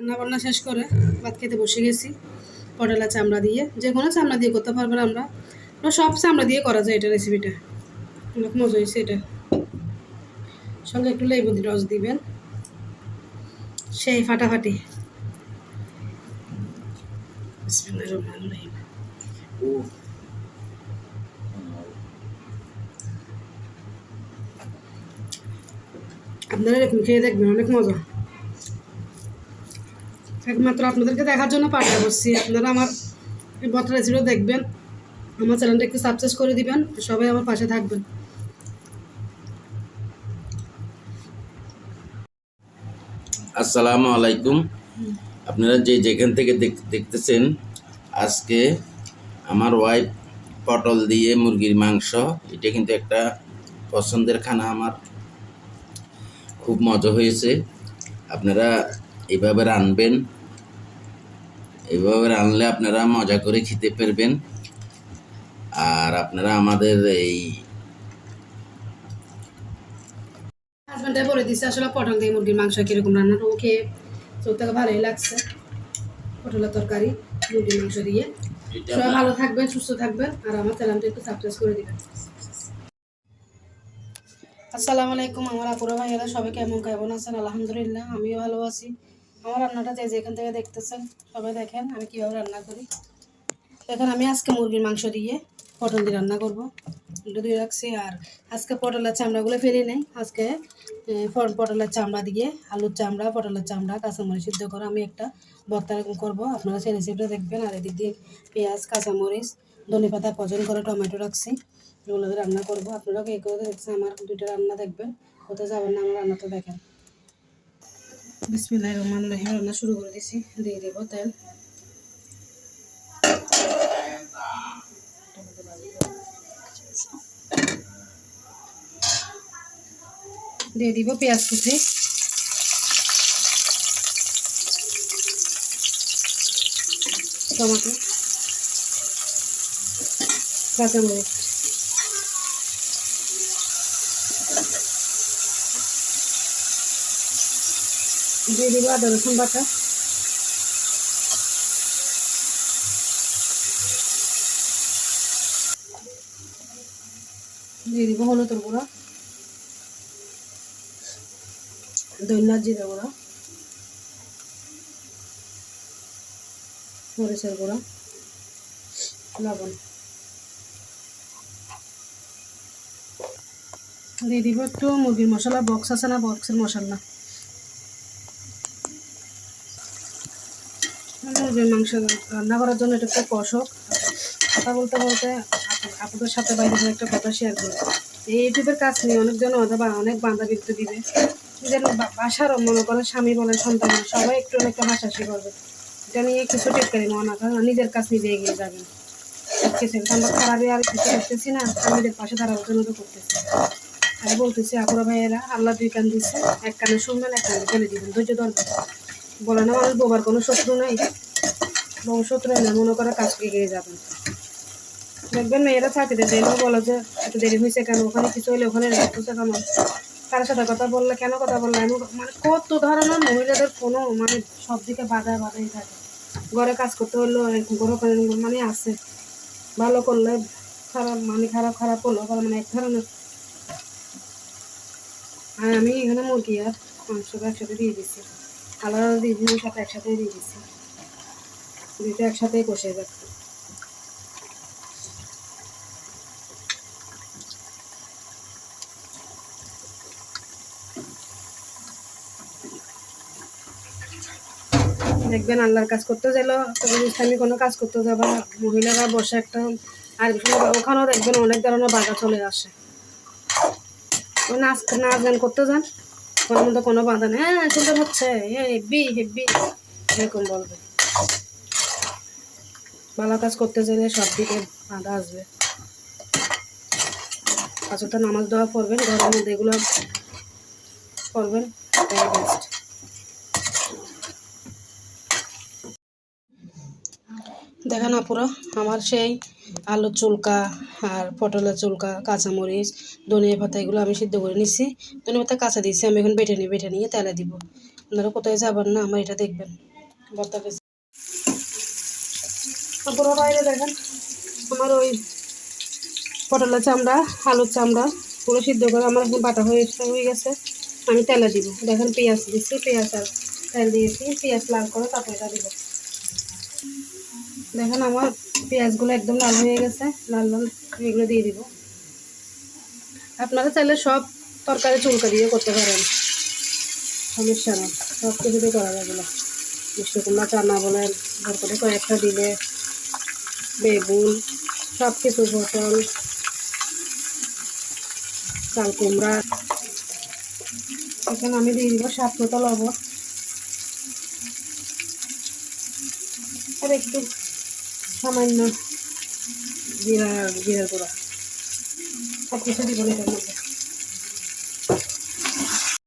রান্না বান্না শেষ করে ভাত খেতে বসে গেছি। পটলা, চামড়া দিয়ে। যে কোনো চামড়া দিয়ে করতে পারবেন আমরা। সব চামড়া দিয়ে করা যায় এটা রেসিপিটা অনেক মজা হয়েছে এটা। সঙ্গে একটু লেবু রস দিবেন। সেই ফাটাফাটি। আপনারা এরকম খেয়ে দেখবেন, অনেক মজা। একমাত্র আপনাদেরকে দেখার জন্য পাঠিয়ে বসছি। আপনারা আমার বটল রেসিপিটা দেখবেন। আমার চ্যানেলটা একটু সাবস্ক্রাইব করে দিবেন। সবাই আমার পাশে থাকবেন। আসসালামু আলাইকুম। আপনারা যে যেখান থেকে দেখ- দেখতেছেন, আজকে আমার ওয়াইফ পটল দিয়ে মুরগির মাংস। এটা কিন্তু একটা পছন্দের খানা আমার। খুব মজা হয়েছে। আপনারা এভাবে রানবেন। এইভাবে রানলে আপনারা মজা করে খেতে পারবেন। আর আপনারা আমাদের এই হাজব্যান্ডে বলে দিচ্ছে আসলে পটল দিয়ে মুরগির মাংস কীরকম রান্না ও খেয়ে চোখ থেকে ভালোই লাগছে। পটলের তরকারি মুরগির মাংস দিয়ে। সবাই ভালো থাকবেন সুস্থ থাকবেন আর আমার চ্যানেলটা একটু সাবস্ক্রাইব করে দিবেন। আসসালামু আলাইকুম আমার আপুরা ভাইয়েরা সবাই কেমন কেমন আছেন? আলহামদুলিল্লাহ আমিও ভালো আছি। আমার রান্নাটা যে যেখান থেকে দেখতেছেন, সবাই দেখেন আমি কীভাবে রান্না করি। এখানে আমি আজকে মুরগির মাংস দিয়ে পটল দিয়ে রান্না করব। এটা দিয়ে রাখছি, আর আজকে পটলের চামড়াগুলো ফেলে নেই। আজকে পটলের চামড়া দিয়ে আলুর চামড়া, পটলের চামড়া, কাঁচামরিচ সিদ্ধ করে আমি একটা এরকম করব। আপনারা সেই রেসিপিটা দেখবেন, আর এদিক দিয়ে পেঁয়াজ, কাঁচামরিচ, ধনে পাতা পজন করে টমেটো রাখছি। এগুলো রান্না করব। আপনারা এই করে দেখছেন, আমার দুইটা রান্না দেখবেন। কোথাও যাবেন না আমার রান্নাটা দেখেন। বিসমিল্লাহির রহমানির রহিম। রান্না শুরু করে দিছি। দিয়ে দেবো তেল। দিয়ে দিব পেঁয়াজ কুচি। টমেটো। কাঁচামরিচ। দিয়ে দিব আদা, রসুন বাটা। দিয়ে দিব হলুদের গুঁড়া। ধনিয়া জিরা গুঁড়া। মরিচের গুঁড়া। লবণ। দিয়ে দিব একটু মুরগির মশলা, বক্স আছে না? বক্সের মশলা। মাংস রান্না করার জন্য এটা একটা কষক কথা বলতে বলতে আপ- আপনাদের সাথে বাইরে একটা কথা শেয়ার করি। এই ইউটিউবের কাজ নিয়ে অনেকজন অথবা অনেক বান্ধা বিরুদ্ধে দিবে। যেন বাসারও মনে করেন, স্বামী বলেন, সন্তান সবাই একটু একটু হাসাহাসি করবে। এটা নিয়ে কিছু টেক্কারি মনে কারণ নিজের কাজ নিজে এগিয়ে যাবেন কিছু আমরা খারাপই আর কিছু করতেছি না, স্বামীদের পাশে দাঁড়াবার জন্য তো করতেছি। আমি বলতেছি, আপুরা ভাইয়েরা, আল্লাহ দুই কান দিচ্ছে এক কানে শুনবেন, এক কানে ফেলে দিবেন। ধৈর্য ধরবেন। বলে না মানুষ বোবার কোনো শত্রু নাই। বউ শত্রু না মনে করে কাজ এগিয়ে যাবেন দেখবেন মেয়েরা চাকরিতে দিলেও বলো যে, এত দেরি হয়েছে কেন? ওখানে কিছু হলে ওখানে রাখতেছে কেন? কারোর সাথে কথা বললে, কেন কথা বললে? আমি মানে কত ধরনের মহিলাদের কোনো মানে সব দিকে বাধা বাধাই থাকে। ঘরে কাজ করতে হলেও এরকম ঘরে করে মানে আছে। ভালো করলে খারাপ মানে খারাপ খারাপ ভালো মানে এক ধরনের। আর আমি এখানে মুরগি আর মাংস একসাথে দিয়ে দিচ্ছি। আলাদা দিয়ে সাথে একসাথে দিয়ে দিচ্ছি দুটো একসাথেই কষে যাচ্ছে। দেখবেন আল্লাহর কাজ করতে গেল তবে কোনো কাজ করতে যাবে না, মহিলারা বসে একটা আর ওখানেও দেখবেন অনেক ধরনের বাধা চলে আসে। নাচ গান করতে যান। কোনো মধ্যে কোনো বাধা নেই। হ্যাঁ চিন্তা হচ্ছে হেব্বি হেব্বি, এরকম বলবে। ভালো কাজ করতে চাইলে সব দিকে বাঁধা আসবে। পাঁচটা নামাজ দেওয়া পড়বেন, ঘরের মধ্যে এগুলো এটাই বেস্ট দেখেন আপুরা আমার সেই আলুর চুলকা আর পটলের চুলকা, কাঁচামরিচ, ধনিয়া পাতা, এগুলো আমি সিদ্ধ করে নিচ্ছি ধনিয়া পাতা কাঁচা দিচ্ছি আমি এখন বেটে নিই বেটে নিয়ে তেলে দিব। আপনারা কোথায় যাবেন না, আমার এটা দেখবেন। ভর্তা পেয়েছি তারপরে বাইরে দেখেন, আমার ওই পটলের চামড়া, আলুর চামড়া, পুরো সিদ্ধ করে আমার এখন বাটা হয়ে হয়ে গেছে। আমি তেলে দিব। দেখেন পেঁয়াজ দিচ্ছি পেঁয়াজ আর তেল দিয়েছি, পেঁয়াজ লাল করে তারপরে এটা দিব। দেখেন আমার পেঁয়াজগুলো একদম লাল হয়ে গেছে। লাল লাল এগুলো দিয়ে দিব। আপনারা চাইলে সব তরকারি চুলকা দিয়ে করতে পারেন। সমস্যা নেই। সব কিছুতে করা যাবে না। মিষ্টি কুমড়া চানা বলেন, তারপরে কয়েকটা দিলে বেগুন সব কিছু পটল, চাল কুমড়া। এখানে আমি দিয়ে দিব সাত মতো লবণ। আর একটু সামান্য জিরা জিরা গুঁড়া। সব কিছু দিব না